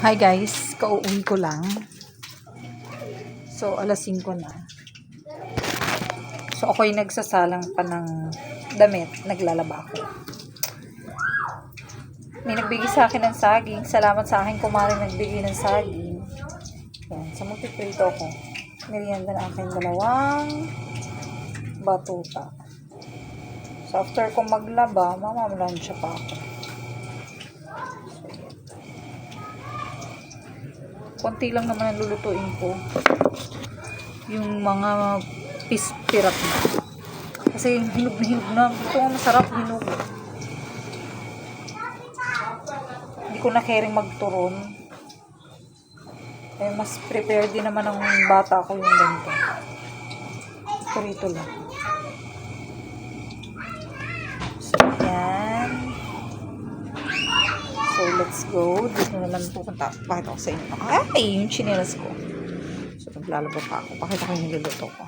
Hi guys, kauwi ko lang. So, alas 5 na. So, ako'y nagsasalang pa ng damit. Naglalaba ako. May nagbigay sa akin ng saging. Salamat sa akin kumarin nagbigay ng saging. Yan. Sa multiprito ko. Merienda na aking dalawang batuta. So, after kong maglaba, mamamalansya pa ako. So, yan. Konti lang naman ang lulutuin ko. Yung mga pispirap na. Kasi hinog na hinog na. Ito ang masarap hinog. Hindi ko na caring magturon. Eh, mas prepared din naman ng bata ko yung ganito. Kurito lang. Let's go. Dito na naman pupunta. Pakita ko sa inyo. Ay, yung chinelas ko. So, naglalaba pa ako. Pakita ko yung niluluto ko.